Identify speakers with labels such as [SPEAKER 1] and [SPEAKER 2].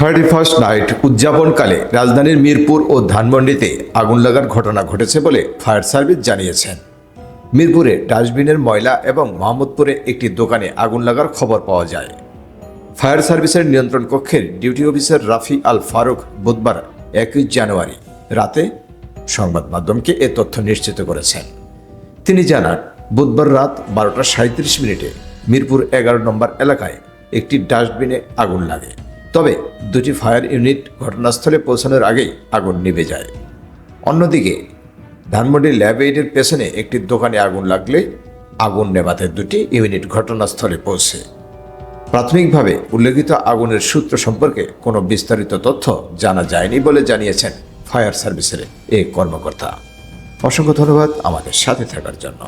[SPEAKER 1] Thirty first night উদযাপনকালে রাজধানীর মিরপুর ও ধানমন্ডিতে আগুন লাগার ঘটনা ঘটেছে বলে ফায়ার সার্ভিস জানিয়েছেন মিরপুরে ডাস্টবিনের ময়লা এবং মোহাম্মদপুরে একটি দোকানে আগুন লাগার খবর পাওয়া যায়। ফায়ার সার্ভিসের নিয়ন্ত্রণ কক্ষের ডিউটি অফিসার রাফি আল ফারুক বুধবার একই জানুয়ারি রাতে সংবাদ মাধ্যমকে এ তথ্য নিশ্চিত করেছেন। তিনি জানান, বুধবার রাত বারোটা সাঁত্রিশ মিনিটে মিরপুর এগারো নম্বর এলাকায় একটি ডাস্টবিনে আগুন লাগে। তবে দুটি ফায়ার ইউনিট ঘটনাস্থলে পৌঁছানোর আগেই আগুন নিভে যায়। অন্যদিকে, ধানমন্ডি ল্যাব এইডের পেছনে একটি দোকানে আগুন লাগলে আগুন নেভাতে দুটি ইউনিট ঘটনাস্থলে পৌঁছে। প্রাথমিকভাবে উল্লেখিত আগুনের সূত্র সম্পর্কে কোনো বিস্তারিত তথ্য জানা যায়নি বলে জানিয়েছেন ফায়ার সার্ভিসের এই কর্মকর্তা। অসংখ্য ধন্যবাদ আমাদের সাথে থাকার জন্য।